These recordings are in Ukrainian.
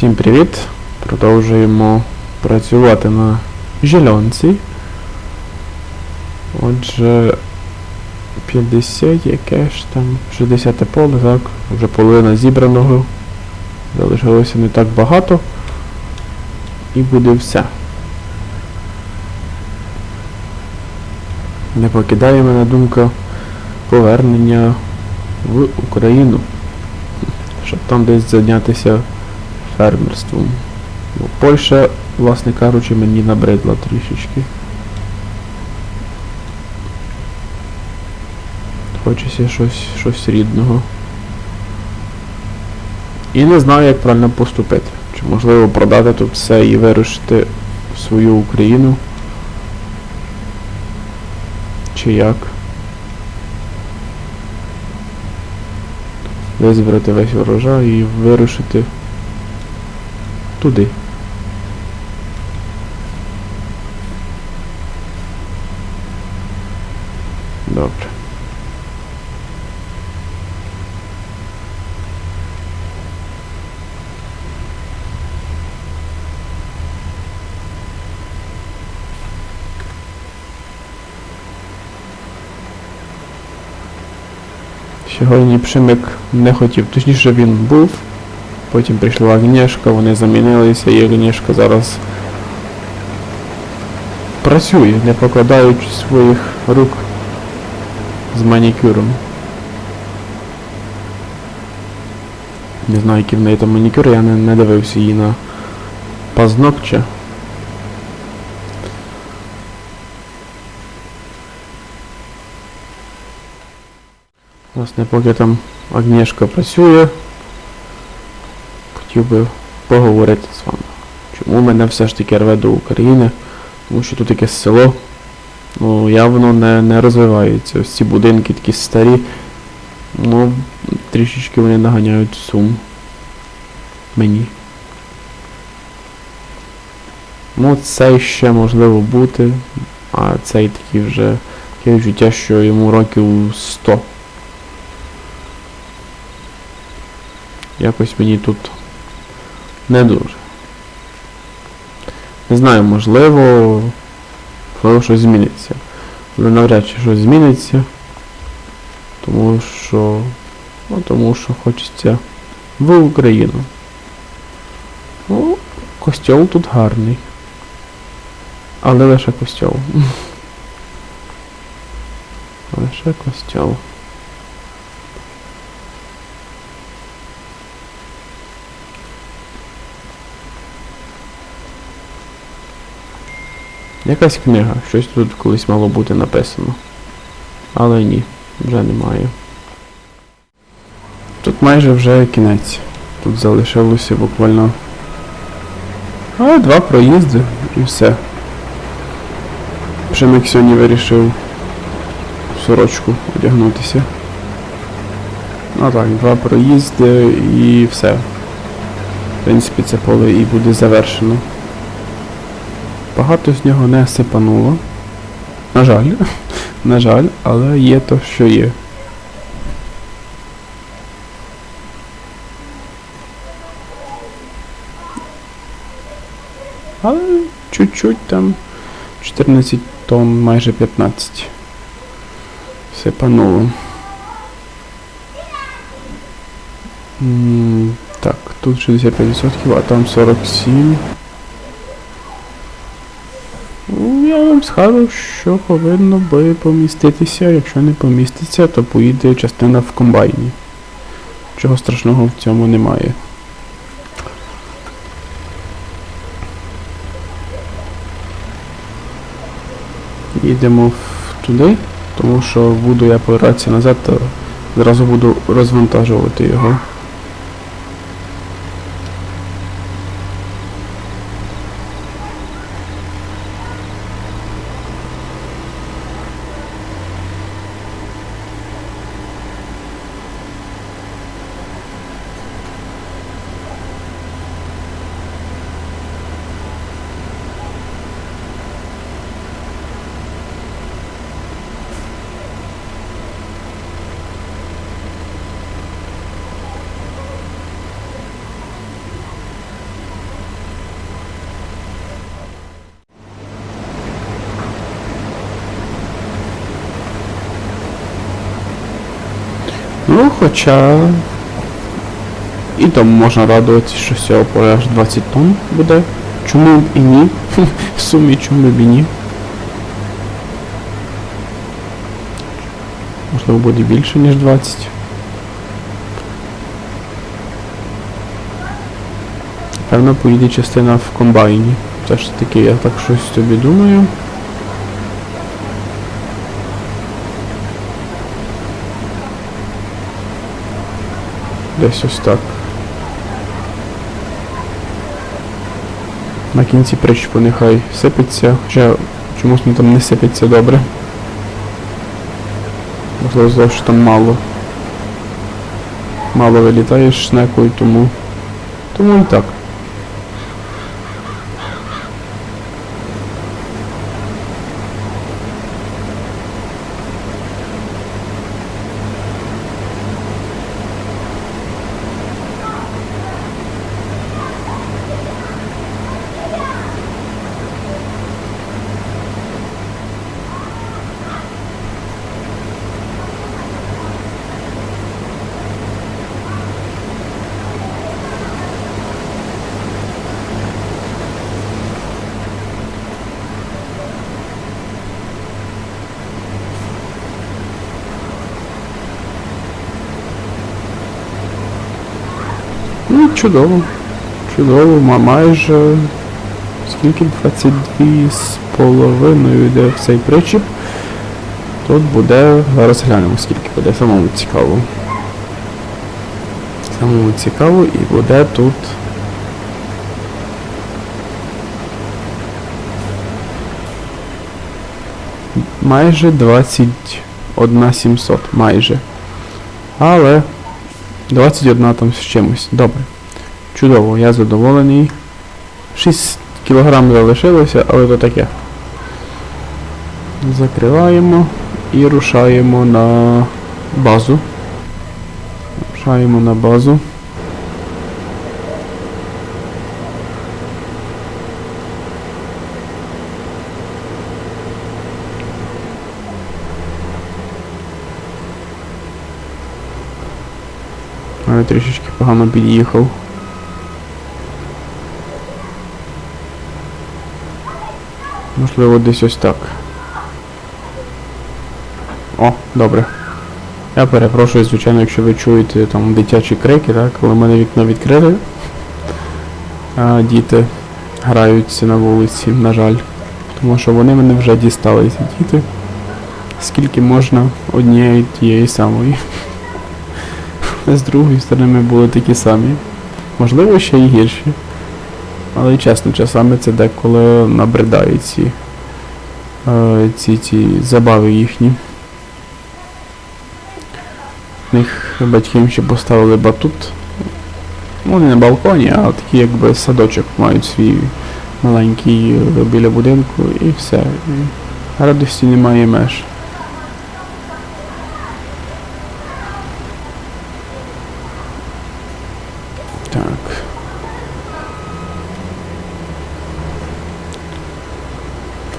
Всім привіт! Продовжуємо працювати на зеленці. Отже, 50 яке ж там, 60 поле, так, вже половина зібраного. Залишилося не так багато. І буде все. Не покидає мене думка повернення в Україну. Щоб там десь зайнятися фермерством. Бо Польща, власне кажучи, мені набридла трішечки. Хочеться щось, щось рідного. І не знаю, як правильно поступити. Чи можливо продати тут все і вирушити в свою Україну. Чи як? Визбирати весь урожай і вирушити туди. Добре. Сьогодні Пшимик не хотів, точніше він був, потім прийшла Агнєшка, вони замінилися, і Агнєшка зараз працює, не покладаючи своїх рук з манікюром. Не знаю, який в неї там манікюр, я не, не дивився її на пазнокче. Власне, поки там Агнєшка працює, хотів би поговорити з вами. Чому мене все ж таки рве до України? Тому що тут таке село, ну, явно не, не розвивається. Ось ці будинки такі старі, ну, трішечки вони наганяють сум. Мені. Ну, цей ще можливо бути, а цей такий вже таке відчуття, що йому років 100. Якось мені тут не дуже. Не знаю, можливо, можливо щось зміниться. Але навряд чи щось зміниться. Тому що... Ну, тому що хочеться в Україну. Ну, костьол тут гарний. Але лише костьол. Лише костьол. Якась книга, щось тут колись мало бути написано. Але ні, вже немає. Тут майже вже кінець. Тут залишилося буквально. А, два проїзди і все. Пшемик сьогодні вирішив сорочку одягнутися. Ну так, два проїзди і все. В принципі, це поле і буде завершено. Багато з нього не сипануло. На жаль. На жаль, але є то, що є. Але чуть-чуть там 14 тонн, майже 15. Сипануло. Так, тут 65%, а там 47%. Ну, Я що повинно би поміститися. Якщо не поміститься, то поїде частина в комбайні. Чого страшного в цьому немає. Їдемо туди, тому що буду я повертатися назад, то зразу буду розвантажувати його. Хоча. І там можна радуватися, що з цього поля аж 20 тонн буде. Чому б і ні? В сумі чому б і ні. Можливо буде більше, ніж 20. Певно поїде частина в комбайні. Все ж таки, я так щось собі думаю. Десь ось так. На кінці причепу нехай сипеться, хоча чомусь мені там не сипеться добре. Можливо, що там мало. Мало вилітаєш шнекою, тому. Тому і так. Чудово. Чудово, ма- майже скільки 22 з половиною йде в цей причіп. Тут буде, зараз глянемо скільки буде, самому цікаво. Самому цікаво і буде тут. Майже 21 700, майже. Але 21 там з чимось. Добре. Чудово, я задоволений. 6 кілограм залишилося, але то таке. Закриваємо і рушаємо на базу. Рушаємо на базу. Але трішечки погано під'їхав. Можливо, десь ось так. О, добре. Я перепрошую, звичайно, якщо ви чуєте там дитячі крики, так, коли мене вікно відкрите. А діти граються на вулиці, на жаль. Тому що вони мене вже дістали, ці діти. Скільки можна однієї тієї самої. З другої сторони ми були такі самі. Можливо, ще й гірші. Але чесно, часами це деколи набридає ці, е, ці, ці забави їхні. В них батьки ще поставили батут. Ну, не на балконі, а такий якби садочок мають свій маленький е, біля будинку і все. Радості немає меж. Так.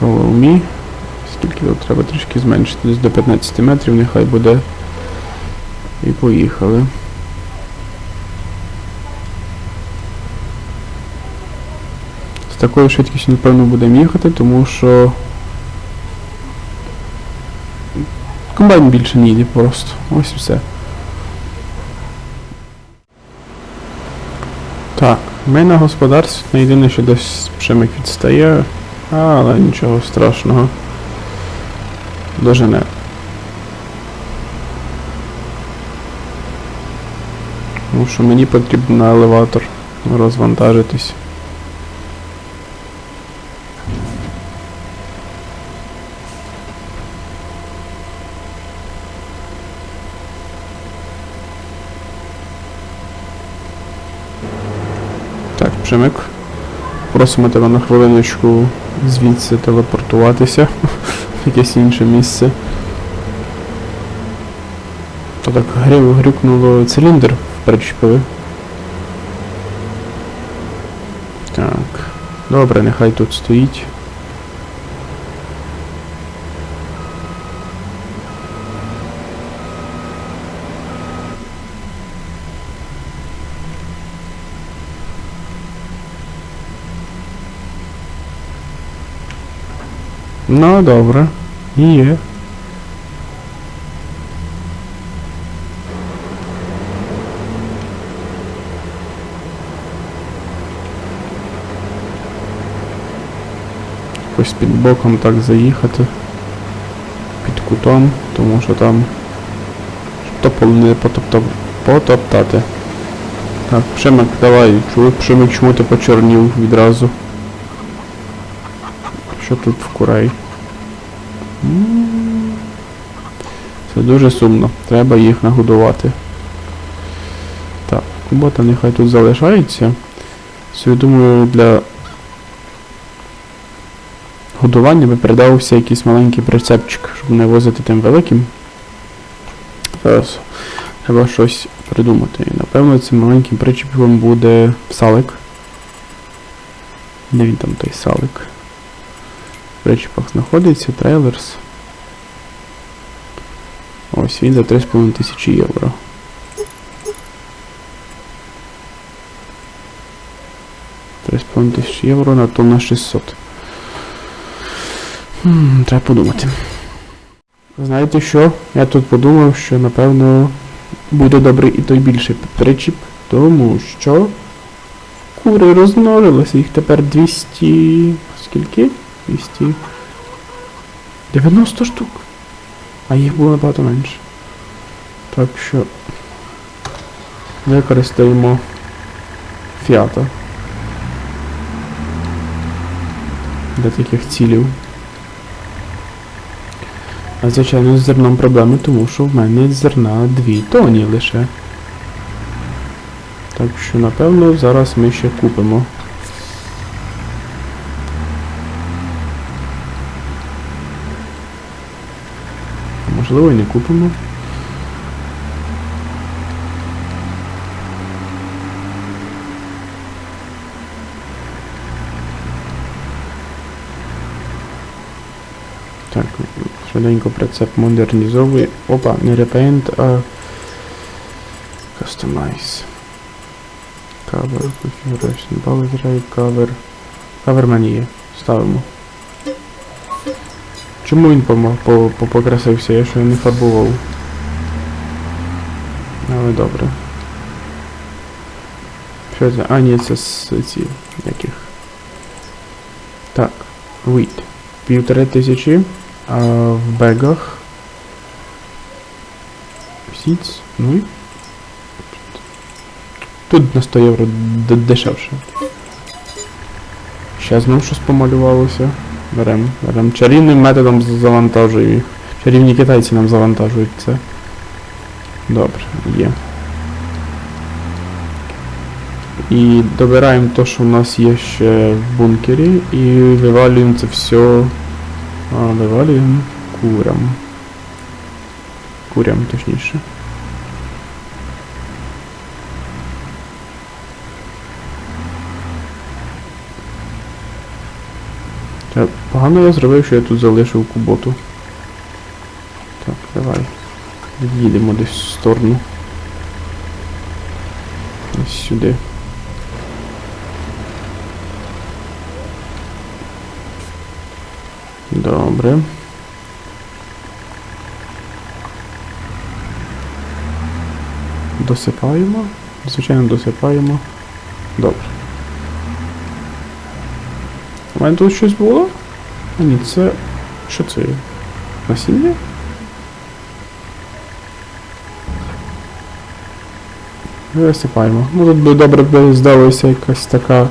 Follow me. Скільки тут треба трішки зменшити, десь до 15 метрів, нехай буде. І поїхали. З такою швидкістю, напевно, будемо їхати, тому що комбайн більше не йде просто. Ось і все. Так, ми на господарстві, ну, єдине, що десь пшемик відстає, але нічого страшного. Дожене. Тому що мені потрібно елеватор розвантажитись. Так, Пшемик. Просимо тебе на хвилиночку звідси телепортуватися в якесь інше місце. То так грів грюкнуло циліндр причепили. Так. Добре, нехай тут стоїть. Ну, добре. Є. Якось під боком так заїхати. Під кутом, тому що там щоб тополь не потоптав, потоптати. Так, Пшемик, давай, Пшемик, чому ти почорнів відразу? Що тут в курей? Це дуже сумно. Треба їх нагодувати. Так, кубота нехай тут залишається. Собі думаю, для годування би передавався якийсь маленький прицепчик, щоб не возити тим великим. Зараз треба щось придумати. І напевно цим маленьким причепом буде салик. Де він там той салик? В причепах знаходиться трейлерс. Ось він за 3,5 тисячі євро. Тисячі євро на то на 600. Хм, треба подумати. Знаєте що? Я тут подумав, що напевно буде добрий і той більший причіп, тому що кури розмножилися, їх тепер 200... скільки? 200... 90 штук. А їх було набагато менше. Так що використаємо фіата для таких цілів. А звичайно з зерном проблеми, тому що в мене зерна 2 тоні лише. Так що напевно зараз ми ще купимо. Можливо і не купимо. Так, швиденько прицеп модернізовує. Опа, не repaint, а customize. Cover, configuration, power drive, cover. Cover в мене є. Ставимо. Чому він покрасився? Я що не фарбував. Але добре. Що це? А, ні, це з ці яких. Так, wheat. Півтори тисячі. А в бегах. Seeds, ну і. Тут на 100 євро дешевше. Ще знов щось помалювалося. Берем, берем. Чарівним методом завантажую їх. Чарівні китайці нам завантажують це. Добре, є. І добираємо те, що в нас є ще в бункері, і вивалюємо це все. А, вивалюємо курям. Курям, точніше. Та погано я зробив, що я тут залишив куботу. Так, давай. Їдемо десь в сторону. Ось сюди. Добре. Досипаємо. Звичайно, досипаємо. Добре. У мене тут щось було? А ні, це. Що це? Насіння? Висипаємо. Ну тут би добре б здалося якась така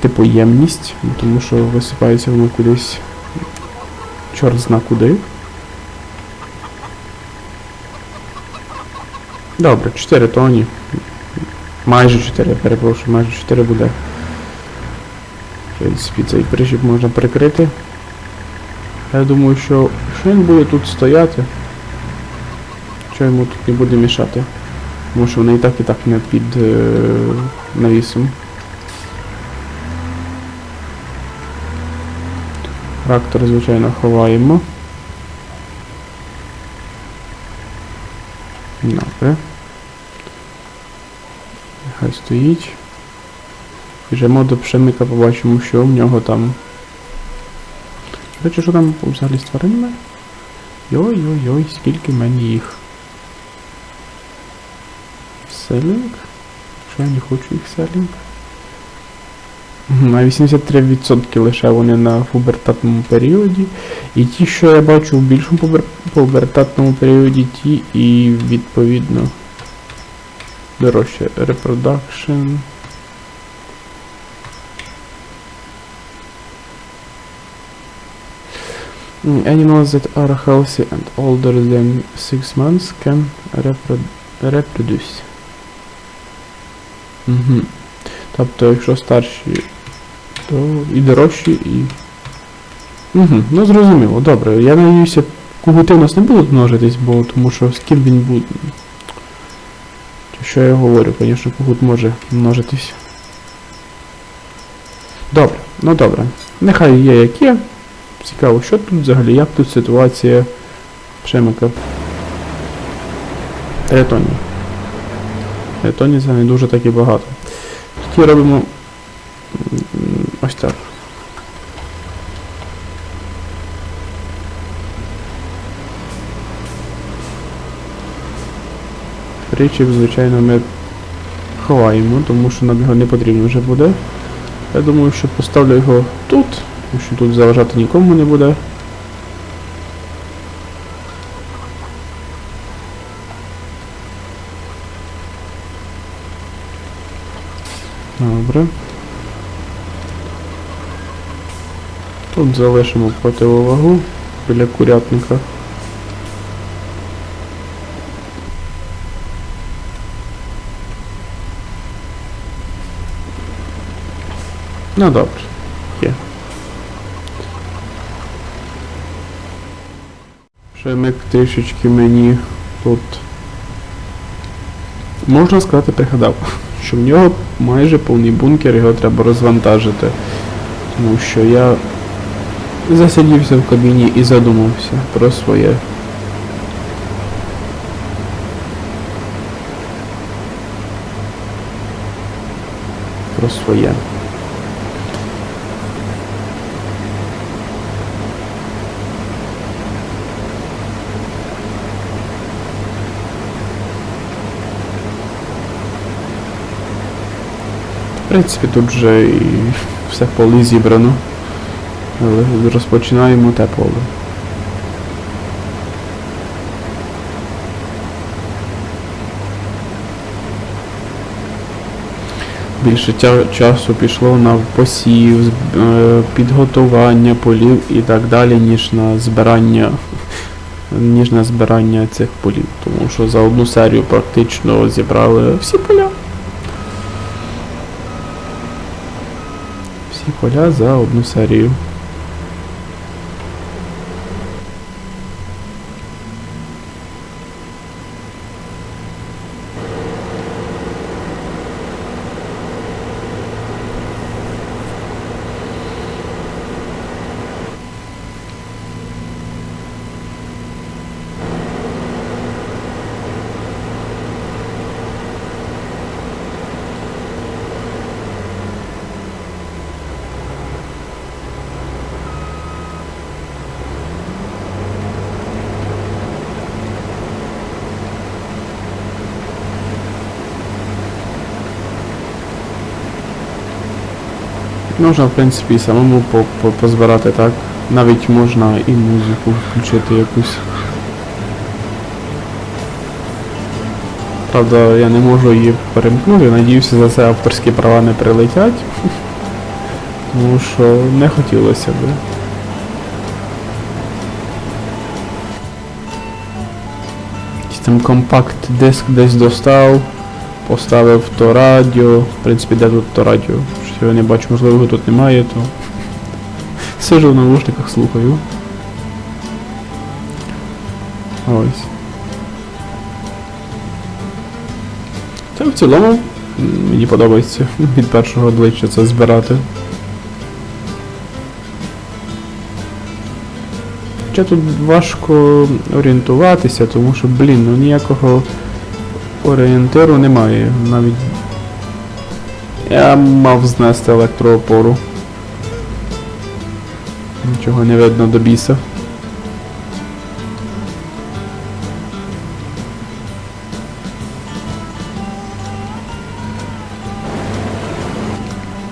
типу ємність, тому що висипається воно кудись. Чорт зна куди. Добре, 4 тоні. Майже 4, я перепрошую, майже 4 буде. В принципі, цей прищіп можна прикрити. Я думаю, що що він буде тут стояти, що йому тут не буде мішати. Тому що вони і так і так не під е, навісом. Трактор, звичайно, ховаємо. Добре. Нехай стоїть. Біжимо до пшемика, побачимо, що в нього там. Речі, що там взагалі з тваринами? Йой-йой-йой, скільки в мене їх. Селінг? Що я не хочу їх селінг? На 83% лише вони на пубертатному періоді. І ті, що я бачу в більшому пубер... пубертатному періоді, ті і відповідно дорожче. Reproduction. Animals that are healthy and older than 6 months can repro reproduce. Угу. Тобто, якщо старші, то і дорожчі, і. Угу, ну зрозуміло, добре. Я надіюся, кугути у нас не будуть множитись, бо тому що з ким він буде. Що я говорю, звісно, кугут може множитись. Добре, ну добре. Нехай є як є. Цікаво, що тут взагалі, як тут ситуація Пшемика. Третоні. Третоні це не дуже так і багато. Тоді робимо ось так. Річик, звичайно, ми ховаємо, тому що нам його не потрібно вже буде. Я думаю, що поставлю його тут, що тут заважати нікому не буде. Добре. Тут залишимо противовагу біля курятника. Ну добре. Є. Шемик трішечки мені тут. Можна сказати, пригадав, що в нього майже повний бункер, його треба розвантажити. Тому що я засидівся в кабіні і задумався про своє. Про своє. Принципі, тут вже і все поле зібрано. Але розпочинаємо те поле. Більше часу пішло на посів, е, підготування полів і так далі, ніж на збирання ніж на збирання цих полів. Тому що за одну серію практично зібрали всі поля. Всі поля за одну Можна, в принципі, і самому по- по- позбирати так. Навіть можна і музику включити якусь. Правда, я не можу її перемкнути, надіюся, за це авторські права не прилетять. Тому що не хотілося би. Там компакт-диск десь достав, поставив то радіо. В принципі, де тут то радіо? Що я не бачу, можливо, його тут немає, то сижу в навушниках, слухаю. Ось. Це в цілому мені подобається від першого обличчя це збирати. Хоча тут важко орієнтуватися, тому що, блін, ну ніякого орієнтиру немає. Навіть я мав знести електроопору. Нічого не видно до біса.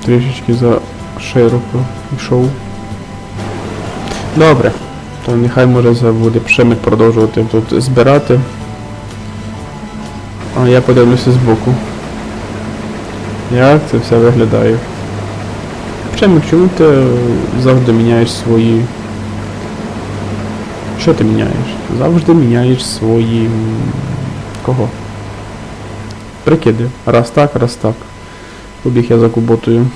Трішечки за широко йшов. Добре. То нехай може буде пшемик продовжувати тут збирати. А я подивлюся збоку. Як це все виглядає? Чому чому ти завжди міняєш свої. Що ти міняєш? Завжди міняєш свої. Кого? Прикиди. Раз так, раз так. Побіг я за куботою.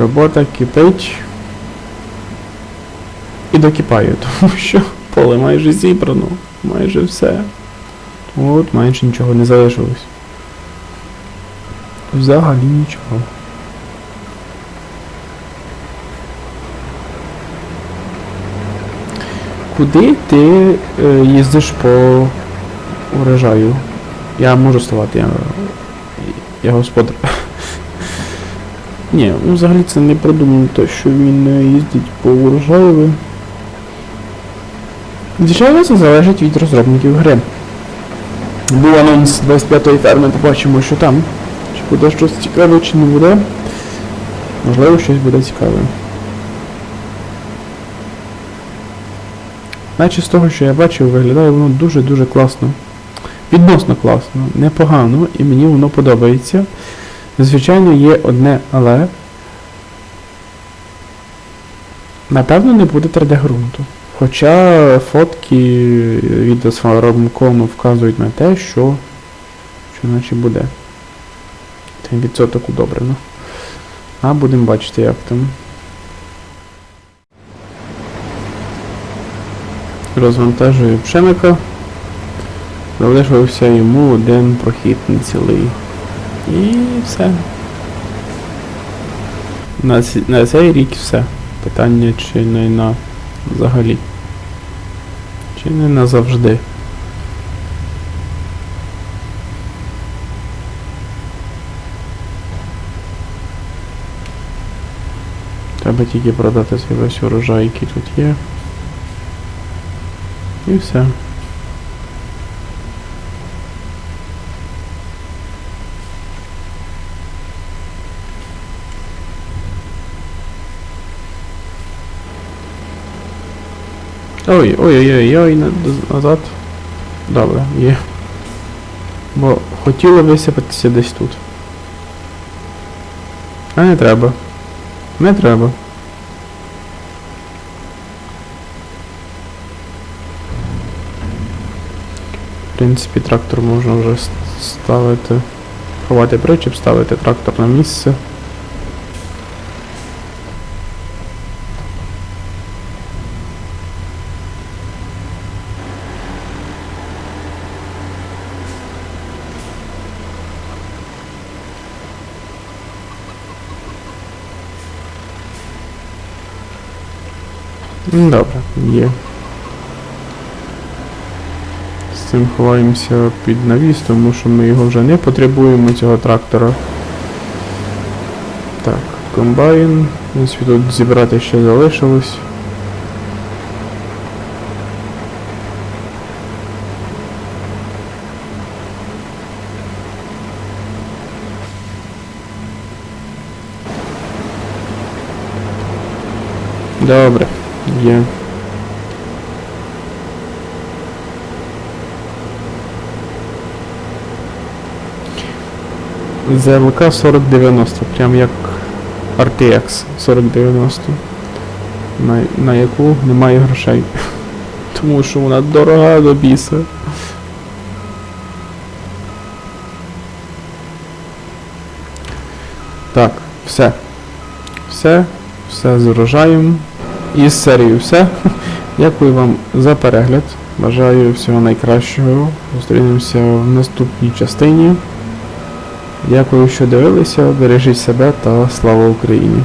Робота кипить. І докипає, тому що поле майже зібрано. Майже все. От майже нічого не залишилось. Взагалі нічого. Куди ти е, їздиш по урожаю? Я можу ставати, я, я господар. Ні, ну взагалі це не продумано те, що він е, їздить по урожаю. Звичайно, це залежить від розробників гри. Був анонс 25-ї ферми, побачимо, що там. Чи буде щось цікаве, чи не буде. Можливо, щось буде цікаве. Наче з того, що я бачив, виглядає воно дуже-дуже класно. Відносно класно, непогано, і мені воно подобається. Звичайно, є одне але. Напевно, не буде 3D ґрунту. Хоча фотки від Asfarom.com вказують на те, що, що наче буде. Ten відсоток удобрено. А будемо бачити, як там. Розвантажую пшеника. Залишився йому один прохід не цілий. І все. На, на цей рік все. Питання чи не на взагалі. Чи не назавжди. Треба тільки продати цей весь урожай, який тут є. І все. Ой, ой-ой-ой, назад. Добре, є. Бо хотіло висипатися десь тут. А не треба. Не треба. В принципі, трактор можна вже ставити. Ховати причіп, ставити трактор на місце. Добре, є. З цим ховаємося під навіс, тому що ми його вже не потребуємо, цього трактора. Так, комбайн. Принципі, тут зібрати ще залишилось. Добре, є. ЗЛК 4090, прям як RTX 4090, на, на яку немає грошей. Тому що вона дорога до біса. Так, все. Все, все з урожаєм. І з серією все. Дякую вам за перегляд. Бажаю всього найкращого. Зустрінемося в наступній частині. Дякую, що дивилися. Бережіть себе та слава Україні!